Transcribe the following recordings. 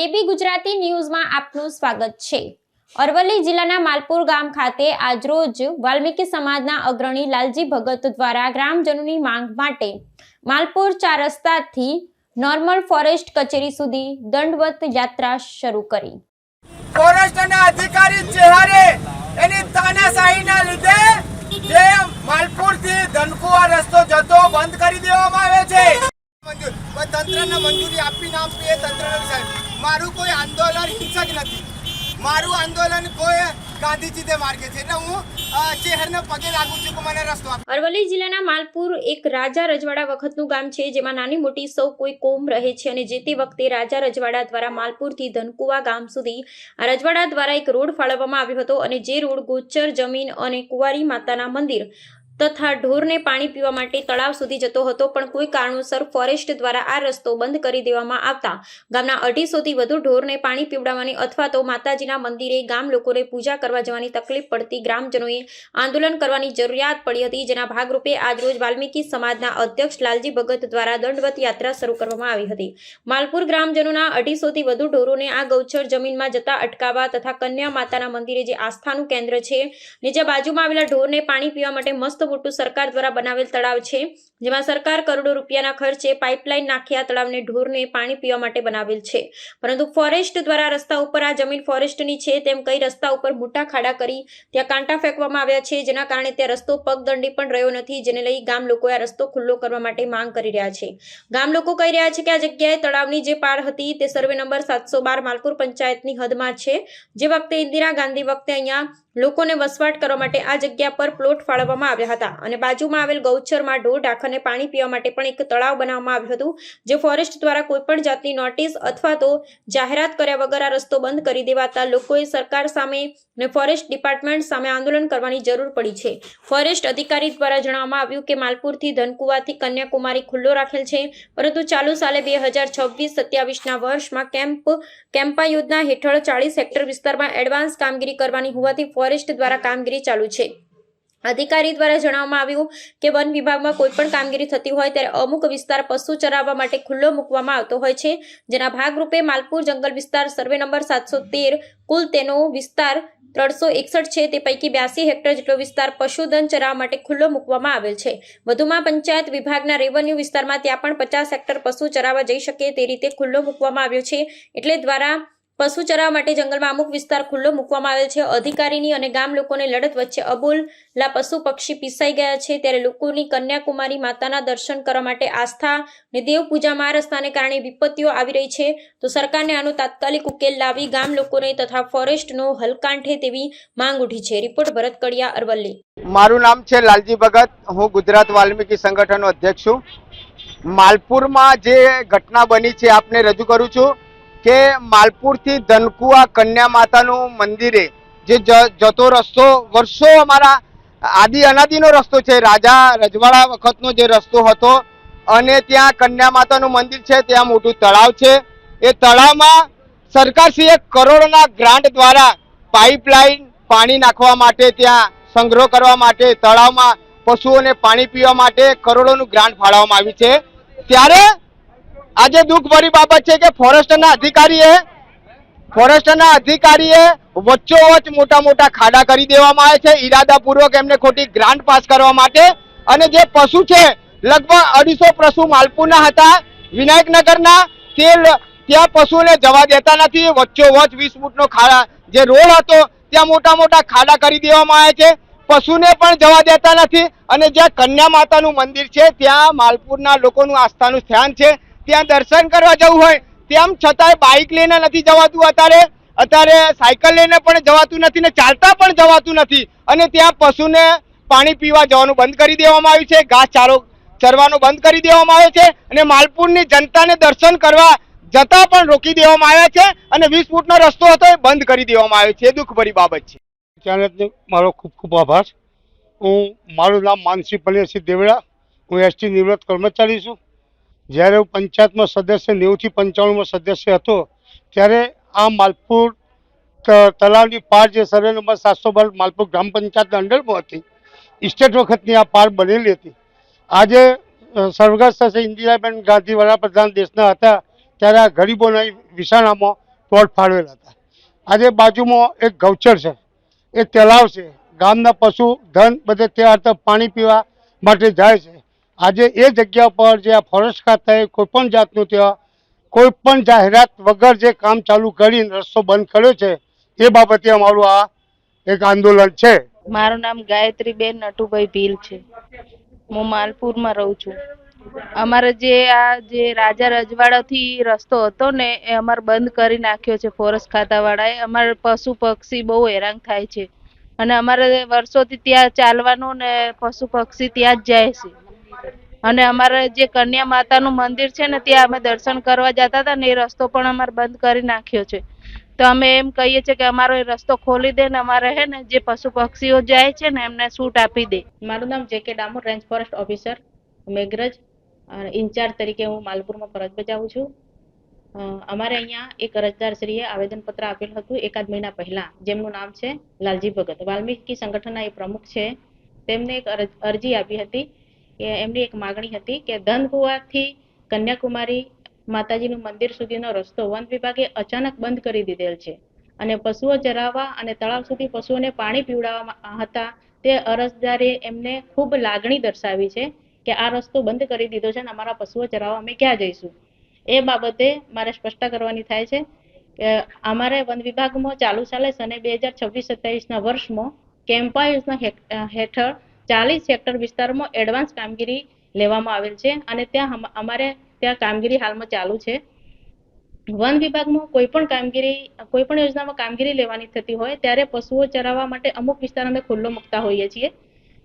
એબી ગુજરાતી ન્યૂઝમાં આપનું સ્વાગત છે. અરવલ્લી જિલ્લાના માલપુર ગામ ખાતે આજરોજ વાલ્મીકી સમાજના અગ્રણી લાલજી ભગત દ્વારા ગ્રામજનોની માંગ માટે માલપુર ચાર રસ્તાથી નોર્મલ ફોરેસ્ટ કચેરી સુધી દંડવત યાત્રા શરૂ કરી. ફોરેસ્ટના અધિકારી ચેહારે એની તાનાશાહીના લીધે જે માલપુરથી ધનકુવા રસ્તો જતો બંધ કરી દેવામાં આવે છે. તંત્રને મંજૂરી આપી ના આપી એ તંત્રનો વિષય મારું કોઈ આંદોલન હિંસક નથી. મારું આંદોલન કોઈ અરવલ્લી જિલ્લાના માલપુર એક રાજા રજવાડા વખતનું ગામ છે, જેમાં નાની મોટી સૌ કોઈ કોમ રહે છે અને જે તે વખતે રાજા રજવાડા દ્વારા માલપુરથી ધનકુવા ગામ સુધી રજવાડા દ્વારા એક રોડ ફાળવવામાં આવ્યો હતો અને જે રોડ ગોચર જમીન અને કુંવારી માતાના મંદિર તથા ઢોરને પાણી પીવા માટે તળાવ સુધી જતો હતો, પણ કોઈ કારણોસર ફોરેસ્ટ દ્વારા આ રસ્તો બંધ કરી દેવામાં આવતા. ગામના અઢીસોથી વધુ ઢોરને પાણી પીવડાવવાની અથવા તો માતાજીના મંદિરે ગામ લોકોને પૂજા કરવા જવાની તકલીફ પડતી ગ્રામજનોએ આંદોલન કરવાની જરૂરિયાત પડી હતી, જેના ભાગરૂપે આજરોજ વાલ્મીકી સમાજના અધ્યક્ષ લાલજી ભગત દ્વારા દંડવત યાત્રા શરૂ કરવામાં આવી હતી. માલપુર ગ્રામજનોના અઢીસોથી વધુ ઢોરોને આ ગૌચર જમીનમાં જતા અટકાવવા તથા કન્યા માતાના મંદિરે જે આસ્થાનું કેન્દ્ર છે ને જ્યાં બાજુમાં આવેલા ઢોરને પાણી પીવા માટે મસ્ત મોટું સરકાર દ્વારા બનાવેલ તળાવ છે. જેમાં સરકાર કરોડો રૂપિયાના ખર્ચે પાઇપલાઇન નાખી આ તળાવને ઢોરને પાણી પીવા માટે બનાવેલ છે. પરંતુ ફોરેસ્ટ દ્વારા રસ્તા ઉપર આ જમીન ફોરેસ્ટની છે તેમ કઈ રસ્તા ઉપર મોટા ખાડા કરી ત્યાં કાંટા ફેંકવામાં આવ્યા છે, જેના કારણે ત્યાં રસ્તો પગદંડી પણ રહ્યો નથી, જેને લઈ ગામ લોકોએ આ રસ્તો ખુલ્લો કરવા માટે માંગ કરી રહ્યા છે. ગામ લોકો કહી રહ્યા છે કે આ જગ્યાએ તળાવની જે પાર હતી તે સર્વે નંબર સાતસો બાર માલપુર પંચાયતની હદમાં છે. જે વખતે ઇન્દિરા ગાંધી વખતે અહીંયા લોકોને વસવાટ કરવા માટે આ જગ્યા પર પ્લોટ ફાળવવામાં આવ્યા હતા અને બાજુમાં આવેલ ગૌચરમાં ઢોર ઢાંખરને પાણી પીવા માટે પણ એક તળાવ બનાવવામાં આવ્યું હતું, જે ફોરેસ્ટ દ્વારા કોઈપણ જાતની નોટિસ અથવા તો જાહેરાત કર્યા વગર આ રસ્તો બંધ કરી દેવાતા લોકોએ સરકાર સામે ને ફોરેસ્ટ ડિપાર્ટમેન્ટ સામે આંદોલન કરવાની જરૂર પડી છે. ફોરેસ્ટ અધિકારી દ્વારા જણાવવામાં આવ્યું કે માલપુરથી ધનકુવાથી કન્યાકુમારી ખુલ્લો રાખેલ છે, પરંતુ ચાલુ સાલે બે હજાર છવ્વીસ સત્યાવીસના વર્ષમાં કેમ્પ, કેમ્પા યોજના હેઠળ ચાળીસ હેક્ટર વિસ્તારમાં એડવાન્સ કામગીરી કરવાની હોવાથી ફોરેસ્ટ દ્વારા કામગીરી ચાલુ છે. અધિકારી દ્વારા જણાવવામાં આવ્યું કે વન વિભાગમાં કોઈ પણ કામગીરી થતી હોય ત્યારે અમુક વિસ્તાર પશુ ચરાવવા માટે ખુલ્લો મૂકવામાં આવતો હોય છે, જેના ભાગરૂપે માલપુર જંગલ વિસ્તાર સર્વે નંબર સાતસો તેર, કુલ તેનો વિસ્તાર ત્રણસો એકસઠ છે, તે પૈકી બ્યાસી હેક્ટર જેટલો વિસ્તાર પશુધન ચરાવવા માટે ખુલ્લો મૂકવામાં આવેલ છે. વધુમાં પંચાયત વિભાગના રેવન્યુ વિસ્તારમાં ત્યાં પણ પચાસ હેક્ટર પશુ ચરાવવા જઈ શકે તે રીતે ખુલ્લો મૂકવામાં આવ્યો છે, એટલે દ્વારા પશુ ચરાવવા માટે જંગલમાં અમુક વિસ્તાર ખુલ્લો મૂકવામાં આવેલ છે. અધિકારીની અને ગામ લોકોને લડત વચ્ચે અબોલલા પશુ પક્ષી પીસાઈ ગયા છે ત્યારે લોકોની કન્યાકુમારી માતાના દર્શન કરવા માટે આસ્થા અને દેવ પૂજામાં આ કારણે વિપત્તિઓ આવી રહી છે. તો સરકારને આનો તાત્કાલિક ઉકેલ લાવી ગામ લોકોને તથા ફોરેસ્ટનો હલકાંઠે તેવી માંગ ઉઠી છે. રિપોર્ટ ભરત કડિયા, અરવલ્લી. મારું નામ છે લાલજી ભગત. હું ગુજરાત વાલ્મીકી સંગઠનનો અધ્યક્ષ છું. માલપુરમાં જે ઘટના બની છે આપને રજૂ કરું છું. કે માલપુરથી ધનકુવા કન્યા માતાનું મંદિરે જે જ- જતો રસ્તો વર્ષો અમારા આદિ અનાદિનો રસ્તો છે, રાજા રજવાડા વખતનો જે રસ્તો હતો અને ત્યાં કન્યા માતાનું મંદિર છે, ત્યાં મોટું તળાવ છે. એ તળાવમાં સરકારશ્રીએ કરોડોના ગ્રાન્ટ દ્વારા પાઇપલાઇન પાણી નાખવા માટે ત્યાં સંગ્રહ કરવા માટે તળાવમાં પશુઓને પાણી પીવા માટે કરોડોનું ગ્રાન્ટ ફાળવવામાં આવ્યું છે. ત્યારે આજે દુઃખભરી બાબત છે કે ફોરેસ્ટના અધિકારીએ ફોરેસ્ટના અધિકારીએ વચ્ચોવચ મોટા મોટા ખાડા કરી દેવામાં આવે છે. ઈરાદાપૂર્વક એમને ખોટી ગ્રાન્ટ પાસ કરવા માટે. અને જે પશુ છે, લગભગ અઢીસો પશુ માલપુરના હતા. વિનાયકનગરના તે ત્યાં પશુને જવા દેતા નથી. વચ્ચોવચ વીસ ફૂટનો ખાડા, જે રોડ હતો, ત્યાં મોટા મોટા ખાડા કરી દેવામાં આવે છે. પશુને પણ જવા દેતા નથી. અને જ્યાં કન્યા માતાનું મંદિર છે, ત્યાં માલપુરના લોકોનું આસ્થાનું સ્થાન છે. ત્યાં દર્શન કરવા જવું હોય, તેમ છતાંય બાઇક લઈને નથી જવાતું અત્યારે. અત્યારે સાયકલ લઈને પણ જવાતું નથી ને ચાલતા પણ જવાતું નથી. અને ત્યાં પશુને પાણી પીવા જવાનું બંધ કરી દેવામાં આવ્યું છે. ઘાસ ચારો ચરવાનું બંધ કરી દેવામાં આવ્યો છે. અને માલપુરની જનતાને દર્શન કરવા જતા પણ રોકી દેવામાં આવ્યા છે. અને વીસ ફૂટનો રસ્તો હતો એ બંધ કરી દેવામાં આવ્યો છે. એ દુઃખભરી બાબત છે. મારો ખૂબ ખૂબ આભાર. હું, મારું નામ માનસી પલ્લેસિંહ દેવડા. હું એસટી નિવૃત્ત કર્મચારી છું. જ્યારે હું પંચાયતમાં સદસ્ય, નેવુંથી પંચાણુંમાં સદસ્ય હતો, ત્યારે આ માલપુર તલાવની પાર જે સર્વે નંબર સાતસો બાર માલપુર ગ્રામ પંચાયતના અંડરમાં હતી ઇસ્ટેટ વખતની આ પાર બનેલી હતી. આજે સ્વર્ગસ્થ શ્રી ઇન્દિરાબેન ગાંધી વડાપ્રધાન દેશના હતા, ત્યારે આ ગરીબોના વિસાણામાં પ્લોટ ફાળવેલા હતા. આજે બાજુમાં એક ગૌચર છે, એ તલાવ છે. ગામના પશુ, ધન બધે ત્યાં અર્થે પાણી પીવા માટે જાય છે. આજે એ જગ્યા પર જે આ ફોરેસ્ટ ખાતાએ કોઈ પણ જાતનું ત્યાં કોઈ પણ જાહેરાત વગર જે કામ ચાલુ કરીને રસ્તો બંધ કર્યો છે, એ બાબતે અમારું આ એક આંદોલન છે. મારું નામ ગાયત્રીબેન નટુભાઈ ભીલ છે. હું માલપુરમાં રહું છું. અમારે જે આ જે રાજા રજવાડાથી રસ્તો હતો ને, એ અમારે બંધ કરી નાખ્યો છે ફોરેસ્ટ ખાતાવાળાએ. અમારે પશુ પક્ષી બહુ હેરાન થાય છે. અને અમારે વર્ષોથી ત્યાં ચાલવાનું ને પશુ પક્ષી ત્યાં જ જાય છે. અને અમારે જે કન્યા માતાનું મંદિર છે ને, ત્યાં અમે દર્શન કરવા જતા હતા ને, એ રસ્તો પણ અમારે બંધ કરી નાખ્યો છે. તો અમે એમ કહીએ છીએ કે અમારો એ રસ્તો ખોલી દે ને, અમારે હે ને, જે પશુ પક્ષીઓ જાય છે ને, એમને છૂટ આપી દે. મારું નામ J K Damor range forest officer Meghraj incharge તરીકે હું માલપુરમાં ફરજ બજાવું છું. અમારે અહીંયા એક અરજદારશ્રીએ આવેદનપત્ર આપેલ હતું એકાદ મહિના પહેલાં. જેમનું નામ છે લાલજી ભગત. વાલ્મીકી સંગઠનના એ પ્રમુખ છે. તેમને એક અરજ- આપી હતી. એમની એક માગણી હતી કે ધનકુવાથી કન્યાકુમારી માતાજીનું મંદિર સુધીનો રસ્તો વન વિભાગે અચાનક બંધ કરી દીધેલ છે અને પશુઓ ચરાવવા અને તળાવ સુધી પશુઓને પાણી પીવડાવવા હતા તે અરજદારે એમને ખૂબ લાગણી દર્શાવી છે કે આ રસ્તો બંધ કરી દીધો છે અને અમારા પશુઓ ચરાવવા અમે ક્યાં જઈશું? એ બાબતે મારે સ્પષ્ટતા કરવાની થાય છે કે અમારે વન વિભાગમાં ચાલુ ચાલે અને બે હજાર છવ્વીસ સત્યાવીસના વર્ષમાં કેમ્પા યોજના હેઠળ ચાલીસ હેક્ટર વિસ્તારમાં એડવાન્સ કામગીરી લેવામાં આવેલ છે અને ત્યાં અમારે ત્યાં કામગીરી હાલમાં ચાલુ છે. વન વિભાગમાં કોઈ પણ કામગીરી, કોઈ પણ યોજનામાં કામગીરી લેવાની થતી હોય ત્યારે પશુઓ ચરાવવા માટે અમુક વિસ્તાર અમે ખુલ્લો મૂકતા હોઈએ છીએ.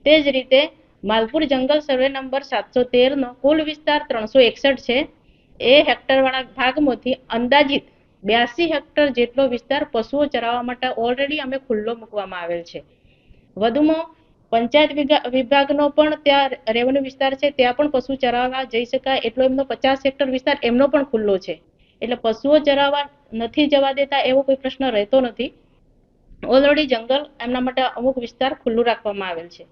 તે જ રીતે માલપુર જંગલ સર્વે નંબર સાતસો તેરનો કુલ વિસ્તાર ત્રણસો એકસઠ છે. એ હેક્ટરવાળા ભાગમાંથી અંદાજિત બ્યાસી હેક્ટર જેટલો વિસ્તાર પશુઓ ચરાવવા માટે ઓલરેડી અમે ખુલ્લો મૂકવામાં આવેલ છે. વધુમાં પંચાયત વિભાગનો પણ ત્યાં રેવન્યુ વિસ્તાર છે, ત્યાં પણ પશુ ચરાવવા જઈ શકાય એટલો એમનો પચાસ હેક્ટર વિસ્તાર એમનો પણ ખુલ્લો છે. એટલે પશુઓ ચરાવવા નથી જવા દેતા એવો કોઈ પ્રશ્ન રહેતો નથી. ઓલરેડી જંગલ એમના માટે અમુક વિસ્તાર ખુલ્લું રાખવામાં આવેલ છે.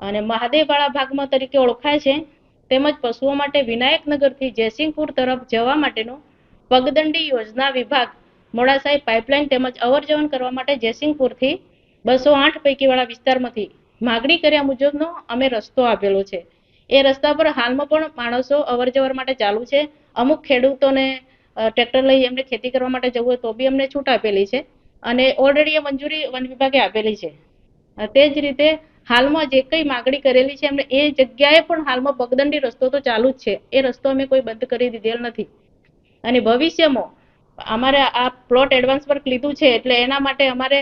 અને મહાદેવવાળા ભાગમાં તરીકે ઓળખાય છે, તેમજ પશુઓ માટે વિનાયકનગરથી જયસિંહપુર તરફ જવા માટેનો પગદંડી યોજના વિભાગ, મોડાસાઈ પાઇપલાઇન તેમજ અવર જવર કરવા માટે જયસિંહપુરથી બસો આઠ પૈકીવાળા વિસ્તારમાંથી માગણી કર્યા મુજબનો અમે રસ્તો આપેલો છે. એ રસ્તા પર હાલમાં પણ માણસો અવર જવર માટે ચાલુ છે. અમુક ખેડૂતોને ટ્રેક્ટર લઈ એમને ખેતી કરવા માટે જવું હોય તો બી અમને છૂટ આપેલી છે અને ઓલરેડી એ મંજૂરી વન વિભાગે આપેલી છે. તે જ રીતે હાલમાં જે કંઈ માગણી કરેલી છે એમને એ જગ્યાએ પણ હાલમાં પગદંડી રસ્તો તો ચાલુ જ છે. એ રસ્તો અમે કોઈ બંધ કરી દીધેલ નથી. અને ભવિષ્યમાં અમારે આ પ્લોટ એડવાન્સ વર્ક લીધું છે એટલે એના માટે અમારે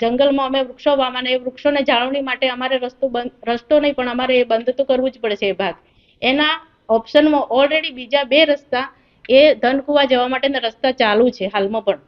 જંગલમાં અમે વૃક્ષો વાવવાના એ વૃક્ષોને જાળવણી માટે અમારે રસ્તો બંધ, રસ્તો નહીં, પણ અમારે એ બંધ તો કરવું જ પડશે એ ભાગ. એના ઓપ્શનમાં ઓલરેડી બીજા બે રસ્તા એ ધનકુવા જવા માટેના રસ્તા ચાલુ છે હાલમાં પણ.